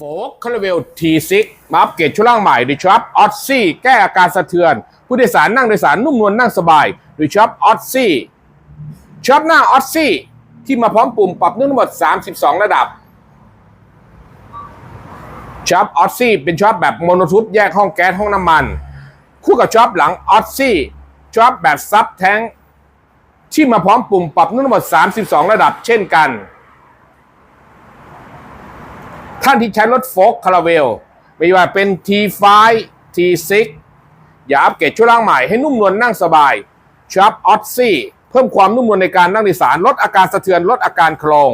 โฟกคาราเวลทีซิกมาอัปเกรดชุดล่างใหม่ดยช็อปออสซี่แก้อาการสะเทือน ผู้โดยสารนั่งโดยสารนุ่มนวลนั่งสบายดยช็อปออสซี่ช็อปหน้าออสซี่ที่มาพร้อมปุ่มปรับนุ่มทั้งหมด 32 ระดับช็อปออสซี่เป็นช็อปแบบโมโนทูปแยกห้องแก๊สห้องน้ำมัน คู่กับช็อปหลังออสซี่ช็อปแบบซับแทงที่มาพร้อมปุ่มปรับนุ่มทั้งหมด 32 ระดับ เช่นกัน ท่านที่ใช้รถโฟล์คาราเวลไม่ว่าเป็น T5 T6 อย่าอัปเกรดชุดล่างใหม่ให้นุ่มนวลนั่งสบายชับออ s ซี่เพิ่มความนุ่มนวลในการนั่งโดยสารลดอาการสะเทือนลดอาการโครง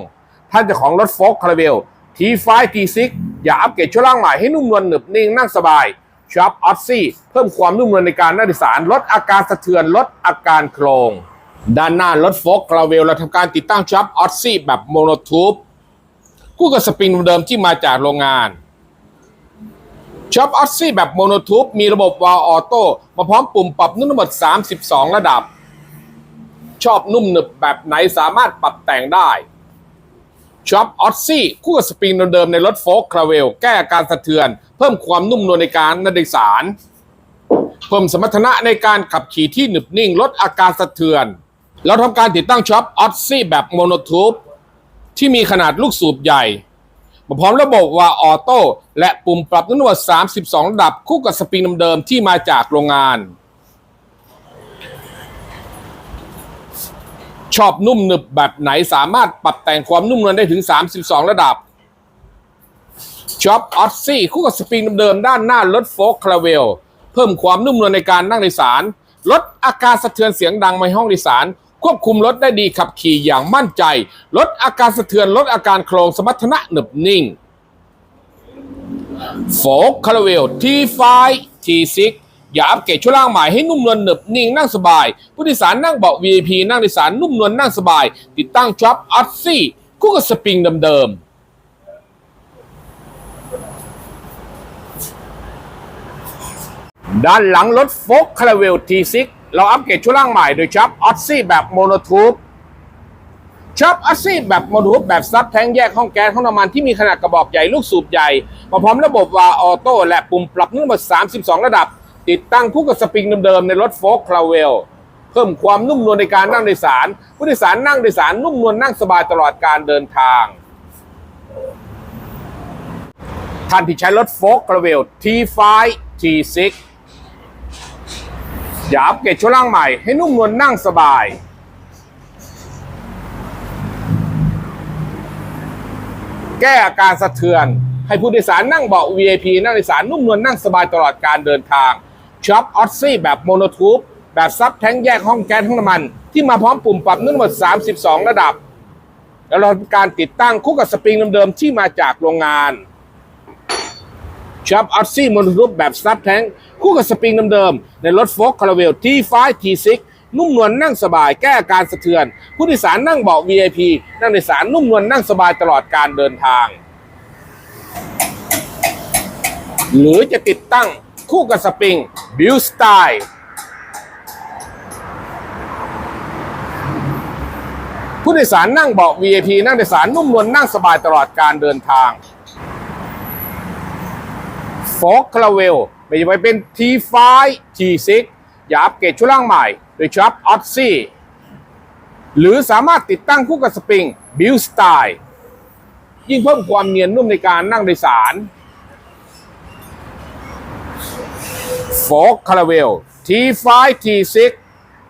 ท่านเจ้าของรถโฟล์คาราเวล T5 T6 อย่าอัปเกรดชุดล่างใหม่ให้นุ่มนวลหนึบนิ่งนั่งสบายชับออ s ซี่เพิ่มความนุ่มนวลในการนั่งโดยสารลดอาการสะเทือนลดอาการโครง ด้านหน้า รถโฟล์คาราเวลเราทำการติดตั้งชับออ s ซี่แบบโมโนทูบ คู่กับสปริงเดิมที่มาจากโรงงานช็อปออสซี่แบบโมโนทูบมีระบบวาล์วออโต้มาพร้อมปุ่มปรับนุ่มทั้งหมด 32 ระดับ ชอบนุ่มหนึบแบบไหนสามารถปรับแต่งได้ช็อปออสซี่คู่กับสปริงเดิมในรถโฟล์คคราเวล แก้อาการสะเทือน เพิ่มความนุ่มนวลในการนัดโดยสารเพิ่มสมรรถนะในการขับขี่ที่หนึบนิ่งลดอาการสะเทือนเราทำการติดตั้งช็อปออสซี่แบบโมโนทูบ ที่มีขนาดลูกสูบใหญ่มาพร้อมระบบวาออโต้และปุ่มปรับนุ่มนวล32 ระดับคู่กับสปริงเดิมๆที่มาจากโรงงาน ชอบนุ่มหนึบแบบไหนสามารถปรับแต่งความนุ่มนวลได้ถึง 32 ระดับชอปออ s ซี่คู่กับสปริงเดิมๆด้านหน้ารถโฟล์คคาราเวล เพิ่มความนุ่มนวลในการนั่งโดยสาร ลดอาการสะเทือนเสียงดังในห้องโดยสาร ควบคุมรถได้ดีขับขี่อย่างมั่นใจ ลดอาการสะเทือนลดอาการโครงสมรรถนะหนึบนิ่งโฟกคาราเวล T5 T6 อย่าอัปเกรดชุดล่างใหม่ให้นุ่มนวลหนึบนิ่งนั่งสบาย ผู้โดยสารนั่งเบาะ VIP นั่งโดยสารนุ่มนวลนั่งสบาย ติดตั้งช็อปออ s ซี่คู่กับสปริงเดิมๆด้านหลังรถโฟกคาราเวล T6 เราอัปเกรดชุดล่างใหม่โดยช็อปออ s ซี่แบบโมโนทูบช็อปอัสซี่แบบโมดูลแบบซับแทงแยกห้องแก๊สห้องน้ำมันที่มีขนาดกระบอกใหญ่ลูกสูบใหญ่ มาพร้อมระบบวาออโต้และปุ่มปรับนุ่มนวล32 ระดับ ติดตั้งคู่กับสปริงเดิมๆในรถโฟล์คคลาเวลเพิ่มความนุ่มนวลในการนั่งโดยสาร ผู้โดยสารนั่งโดยสารนุ่มนวลนั่งสบายตลอดการเดินทาง ท่านที่ใช้รถโฟล์คคลาเวล T5 T6 อย่าอัปเกรดชุดล่างใหม่ให้นุ่มนวลนั่งสบาย แก้อาการสะเทือน ให้ผู้โดยสารนั่งเบาะ VIP นั่งโดยสารนุ่มนวลนั่งสบายตลอดการเดินทางช็อปออ s ซี่แบบโมโนทูบแบบซับแท้งแยกห้องแก๊สห้องน้ำมัน ที่มาพร้อมปุ่มปรับนุ่มหมด 32 ระดับ แล้วเราการติดตั้งคู่กับสปริงเดิมๆที่มาจากโรงงาน ช็อปออ s ซี่มโนทูบแบบซับแท้งคู่กับสปริงเดิมๆในรถโฟล์คคาราเวล T5 T6 นุ่มนวลนั่งสบายแก้อาการสะเทือน ผู้โดยสารนั่งเบาะ VIP นั่งโดยสารนุ่มนวลนั่งสบายตลอดการเดินทาง หรือจะติดตั้งคู่กับสปริงบิวสไตล์ผู้โดยสารนั่งเบาะ VIP นั่งโดยสารนุ่มนวลนั่งสบายตลอดการเดินทาง โฟกคาราเวลไม่ว่าจะเป็น T5 T6 อย่าอัปเกรดชุดล่างใหม่โดยช็อปออ s ซี่หรือสามารถติดตั้งคู่กับสปริงบิวสไตล์ยิ่งเพิ่มความเนียนนุ่มในการนั่งโดยสารโฟกคาราเวล T5 T6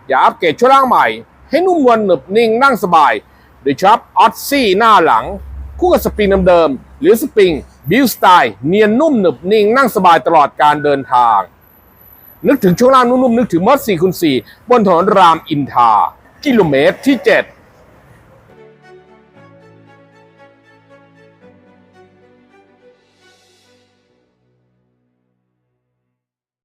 อย่าอัปเกรดชุดล่างใหม่ ให้นุ่มนวลหนึบนิ่งนั่งสบาย โดยช็อปออ s ซี่หน้าหลัง คู่กับสปริงเดิมๆหรือสปริง บิวสไตล์เนียนนุ่มหนึบนิ่งนั่งสบายตลอดการเดินทาง นึกถึงช่วงล่างนุ่มๆนึกถึงมอส4คูณ4บนถนนรามอินทา กิโลเมตรที่ 7